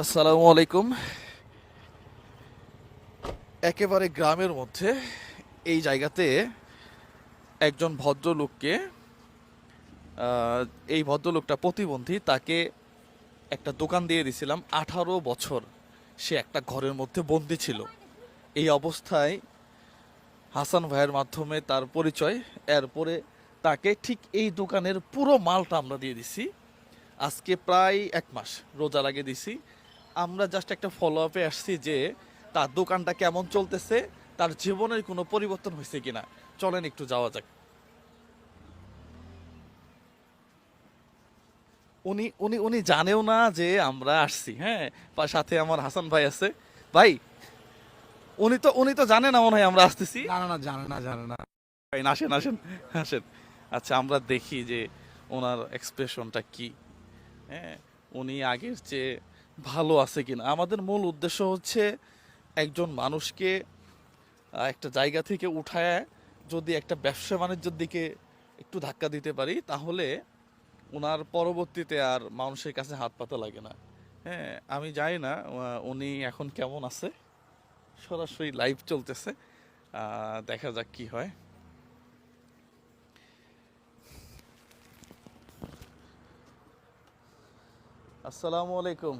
আসসালামু আলাইকুম। একেবারে গ্রামের মধ্যে এই জায়গাতে একজন ভদ্রলোককে এই ভদ্রলোকটা প্রতিবন্ধী, তাকে একটা দোকান দিয়ে দিয়েছিলাম আঠারো বছর সে একটা ঘরের মধ্যে বন্দি ছিল। এই অবস্থায় হাসান ভাইয়ের মাধ্যমে তার পরিচয়, এরপরে তাকে ঠিক এই দোকানের পুরো মালটা আমরা দিয়ে দিছি। আজকে প্রায় এক মাস রোজার আগে দিছি। আমরা জাস্ট একটা ফলো আপে আসছি যে তার দোকানটা কেমন চলতেছে তার জীবনের কোনো পরিবর্তন হয়েছে কিনা। চলেন একটু যাওয়া যাক। উনি উনি উনি জানেও না যে আমরা আসছি হ্যাঁ? বা সাথে আমার হাসান ভাই আছে। ভাই উনি তো উনি তো জানে না মনে হয় আমরা আসতেছি। জানে না জানে না জানে না। ভাই আসেন আসেন আসেন। আচ্ছা আমরা দেখি যে ওনার এক্সপ্রেশনটা কি। হ্যাঁ উনি আগের চেয়ে ভালো আছে কিনা? আমাদের মূল উদ্দেশ্য হচ্ছে একজন মানুষকে একটা জায়গা থেকে উঠায় যদি একটা ব্যবসা বাণিজ্যের দিকে একটু ধাক্কা দিতে পারি, তাহলে ওনার পরবর্তীতে আর মানুষের কাছে হাত পাতা লাগে না। হ্যাঁ আমি জানি না উনি এখন কেমন আছে। সরাসরি লাইভ চলতেছে। দেখা যাক কি হয়। আসসালামু আলাইকুম।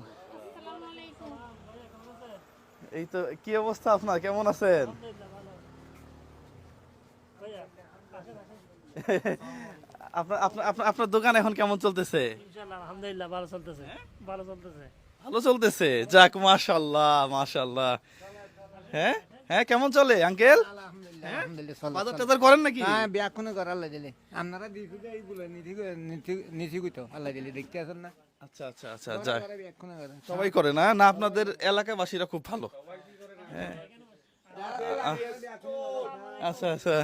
এই তো কি অবস্থা আপনার? কেমন আছেন? আপনার আপনার দোকান এখন কেমন চলতেছে? আলহামদুলিল্লাহ ভালো চলতেছে ভালো চলতেছে। ভালো চলতেছে? যাক মাশাল্লাহ মাশাল্লাহ হ্যাঁ? হ্যাঁ কেমন চলে আঙ্কেল বাজার টাজার করেন নাকি? হ্যাঁ করে আল্লাহ দিলে। আপনারা এইগুলো কইতো আল্লাহ দিলে দেখতে আছেন না। আচ্ছা আচ্ছা আচ্ছা। সবাই করে না না আপনাদের এলাকাবাসীরা খুব ভালো। হ্যাঁ। আচ্ছা আচ্ছা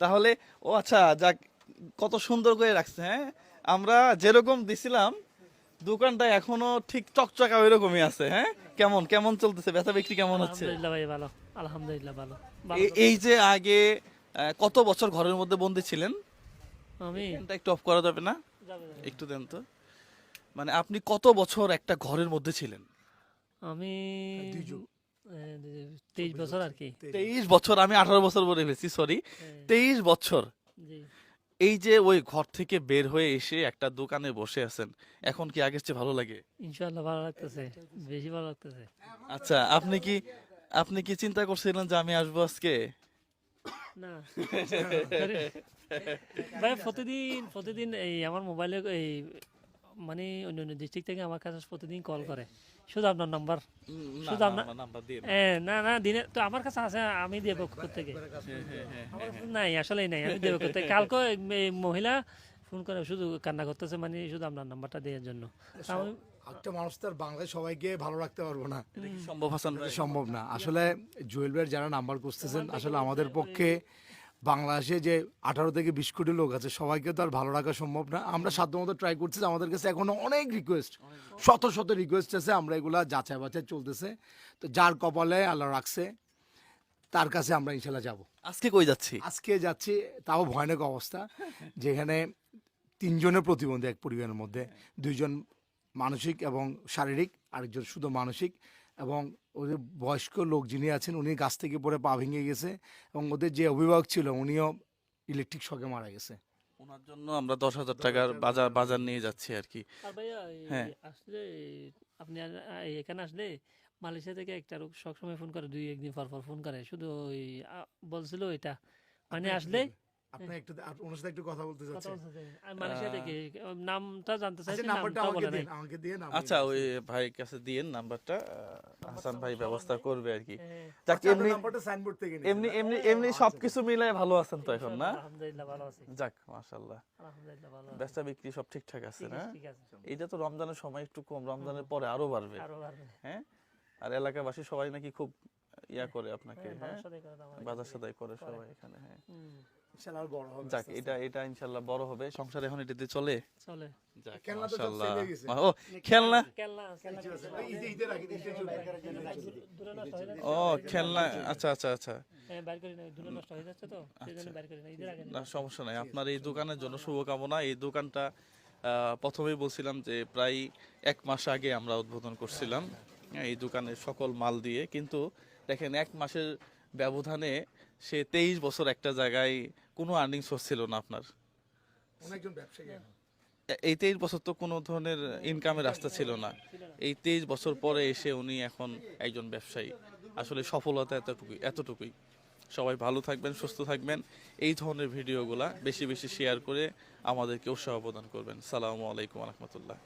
তাহলে ও আচ্ছা যাক কত সুন্দর করে রাখছে হ্যাঁ? আমরা যেরকম দিছিলাম দোকানটা এখনও ঠিক চকচকা ওই রকমই আছে হ্যাঁ? কেমন কেমন চলতেছে? ব্যথা বিক্রি কেমন হচ্ছে? আলহামদুলিল্লাহ ভাই ভালো। আলহামদুলিল্লাহ ভালো। ভালো এই- যে আগে কত বছর ঘরের মধ্যে বন্দি ছিলেন? আমি? এটা একটু অফ করা যাবে না। একটু দেন তো। মানে আপনি কত বছর একটা ঘরের মধ্যে ছিলেন? আমি তেইশ বছর আর কি। তেইশ বছর। আমি আঠারো বছর বলে ফেলেছি সরি হ্যাঁ, তেইশ বছর। জি। এই যে ওই ঘর থেকে বের হয়ে এসে একটা দোকানে বসে আছেন এখন কি আগের চেয়ে ভালো লাগে? ইনশাআল্লাহ ভালো লাগতেছে বেশি ভালো লাগতেছে। আচ্ছা আপনি কি আপনি কি চিন্তা করছিলেন যে আমি আসব আজকে? না। ভাই প্রতিদিন প্রতিদিন এই আমার মোবাইলে এই মানে অন্য অন্য ডিস্ট্রিক্ট থেকে আমার কাছে প্রতিদিন কল করে। শুধু আপনার নাম্বার শুধু আপনার এ, না না দিনে তো আমার কাছে আছে আমি দেবো থেকে নাই আসলে নাই আমি দেবো করতে কালকে এই মহিলা ফোন করে শুধু কান্না করতেছে মানে শুধু আপনার নাম্বারটা দেওয়ার জন্য। একটা মানুষ তার বাংলায় সবাইকে ভালো রাখতে পারব না। সম্ভব হাসান সম্ভব না। আসলে জুয়েল ভাইয়ের যারা নাম্বার করতেছেন আসলে আমাদের পক্ষে বাংলাদেশে যে আঠারো থেকে বিশ কোটি লোক আছে সবাইকে তো আর ভালো রাখা সম্ভব না। আমরা সাধ্যমতো ট্রাই করছি আমাদের কাছে এখনও অনেক রিকোয়েস্ট শত শত রিকোয়েস্ট আছে আমরা এগুলা যাচাই বাছাই চলতেছে। তো যার কপালে আল্লাহ রাখছে তার কাছে আমরা ইনশাল্লাহ যাব। আজকে কই যাচ্ছি? আজকে যাচ্ছি তাও ভয়ানক অবস্থা যেখানে তিনজনের প্রতিবন্ধী এক পরিবারের মধ্যে দুইজন মানসিক এবং শারীরিক আরেকজন শুধু মানসিক। এবং ওদের বয়স্ক লোক যিনি আছেন উনি গাছ থেকে পড়ে পা ভেঙে গেছে এবং ওদের যে অভিভাবক ছিল উনিও ইলেকট্রিক শকে মারা গেছে। ওনার জন্য আমরা দশ হাজার টাকার বাজার বাজার নিয়ে যাচ্ছি আর কি। ভাইয়া হ্যাঁ। আসলে আপনি আর- এই এখানে আসলে মালয়েশিয়া থেকে একটা লোক সবসময় ফোন করে দুই একদিন পর পর ফোন করে। শুধু ওই বলছিল এটা মানে আসলে আপনি একটু ওনার সাথে কথা বলতে নামটা জানতে আচ্ছা চাইছি নাম্বারটা আমাকে দিন আমাকে দিয়ে নাম আচ্ছা ওই ভাইয়ের কাছে দিয়েন নাম্বারটা হাসান ভাই ব্যবস্থা করবে আর কি। হ্যাঁ, যাক এমনি নাম্বারটা সাইনবোর্ড থেকে এমনি এমনি এমনি সবকিছু মিলাই ভালো আছেন তো এখন না? আলহামদুলিল্লাহ ভালো আছি। যাক মাশাল্লাহ আলহামদুলিল্লাহ ভালো আছি। বেচা বিক্রি সব ঠিকঠাক আছে না? আছে ঠিক আছে। এইটা তো রমজানের সময় একটু কম রমজানের পরে আরও বাড়বে। আরও পারবে হ্যাঁ? আর এলাকাবাসী সবাই নাকি খুব ইয়া করে আপনাকে হ্যাঁ বাজার সাদাই করে সবাই এখানে হ্যাঁ। আরও বড় হবে যাক এটা এটা ইনশাল্লাহ বড় হবে। সংসার এখন এটাতে চলে? চলে। যাক খেলনা তো সব মাশাল্লাহ গেছে। ও খেলনা খেলনা? খেলনা ঈদে ঈদে রাখি ঈদে চলবে। দূরে নষ্ট হয়ে ও খেলনা আচ্ছা আচ্ছা আচ্ছা। হ্যাঁ বাইর করি না হয়ে সমস্যা নাই। আপনার এই দোকানের জন্য শুভকামনা। এই দোকানটা প্রথমেই বলছিলাম যে প্রায় এক মাস আগে আমরা উদ্বোধন করছিলাম হ্যাঁ, এই দোকানের সকল মাল দিয়ে। কিন্তু দেখেন এক মাসের ব্যবধানে সে তেইশ বছর একটা জায়গায় কোনো আর্নিং সোর্স ছিল না আপনার। অনেকজন ব্যবসায়ী এই তেইশ বছর তো কোনো ধরনের ইনকামের রাস্তা ছিল না। এই তেইশ বছর পরে এসে উনি এখন একজন ব্যবসায়ী। আসলে সফলতা এতটুকুই এতটুকুই। সবাই ভালো থাকবেন সুস্থ থাকবেন। এই ধরনের ভিডিওগুলা বেশি বেশি শেয়ার করে আমাদেরকে উৎসাহ প্রদান করবেন। সালামু আলাইকুম রহমতুল্লাহ।